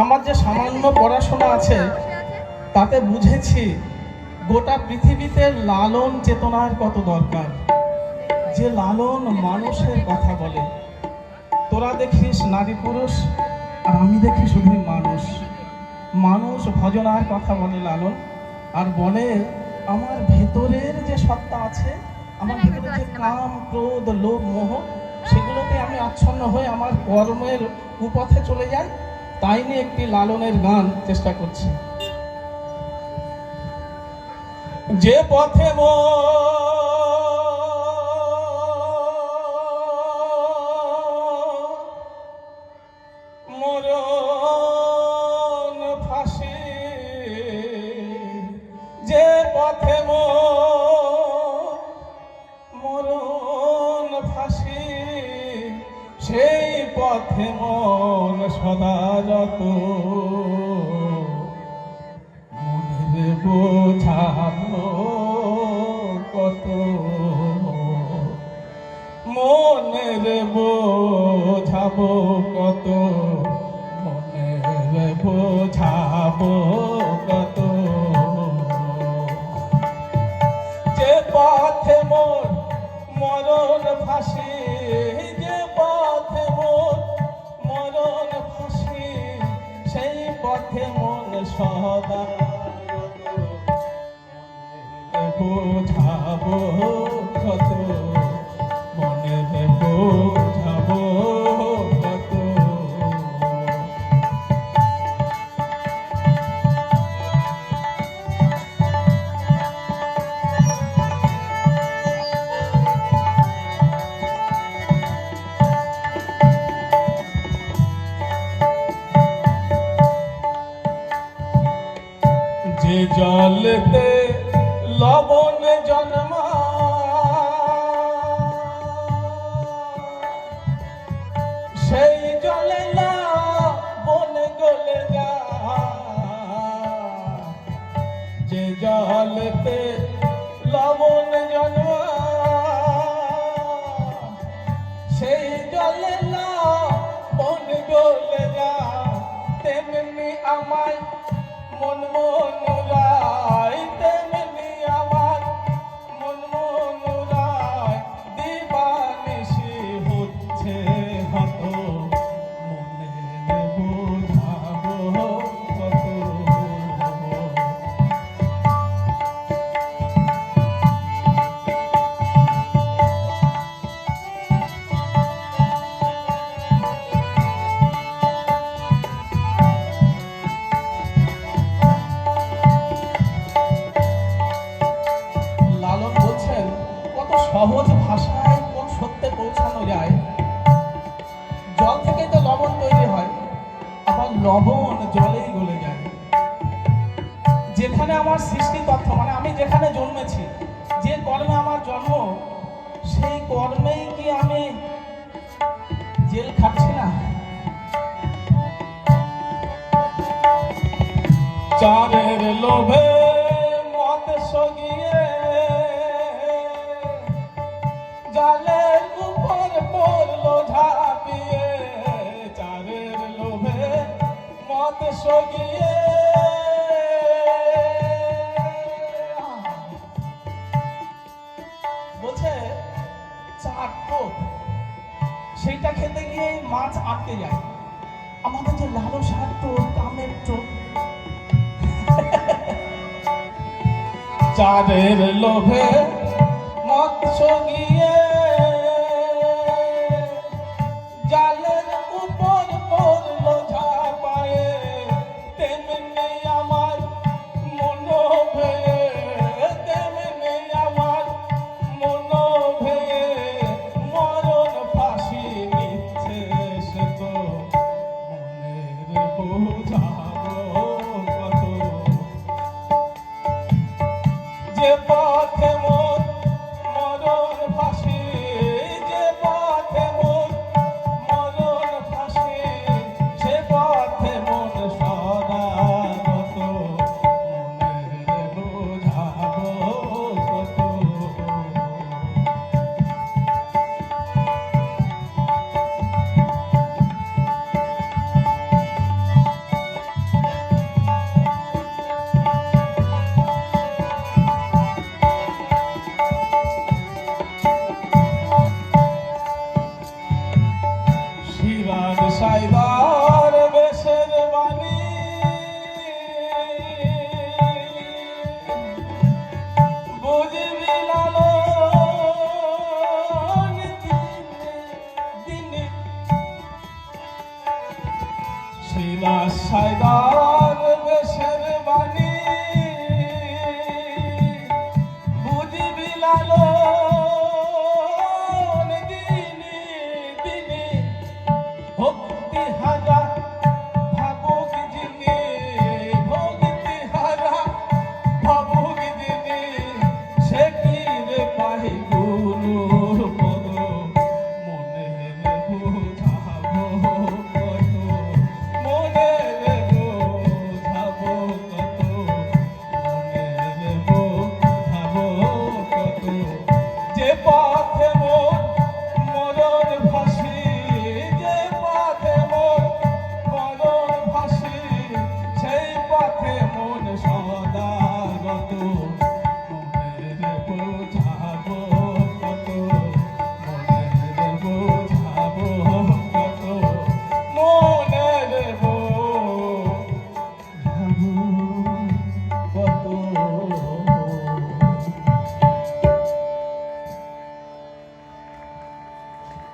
আমার যে সামান্য পড়াশোনা আছে, তাতে বুঝেছি গোটা পৃথিবীতে লালন চেতনার কত দরকার। যে লালন মানুষের কথা বলে, তোরা দেখিস নারী পুরুষ আর আমি দেখি শুধু মানুষ। মানুষ ভজনার কথা বলে লালন আর বলে, আমার ভেতরের যে সত্তা আছে, আমার ভেতরে যে কাম, ক্রোধ, লোভ, মোহ, সেগুলোতে আমি আচ্ছন্ন হয়ে আমার কর্মের কুপথে চলে যাই তাই নিয়ে একটি লালনের গান চেষ্টা করছি। যে পথে ফাঁসি। সেই পথে মন সদা যত। মনের বোঝাবো কত। মনের বোঝাবো কত। মনের বোঝাবো কত। যে পথে মোর মরণ ফাঁসি সদা বোঝাবো কত যে জলতে লবণ জন্মা সেই জলে লবণ গলে যা তেমনি আমায় মন মন তেমনি সহজ ভাষায় কোন সত্যে পৌঁছানো যায়? জল থেকে তো লবণ তৈরি হয়, আবার লবণ জলেই গলে যায়। যেখানে আমার সৃষ্টি তথ্য মানে আমি যেখানে জন্মেছি, যে কর্মে আমার জন্ম, সেই কর্মেই কি আমি জেল খাচ্ছি না? চারের লোভে মত সগিয়ে জালের উপর মত সেইটা খেতে গিয়ে মাছ আটকে যায়। আমাদের যে লালসার টোপ কামের টোপ। চাঁদের লোভে মৎস্য গিয়ে পথে যাইবার বেশের বাণী। বুঝবি শিলা সাইদা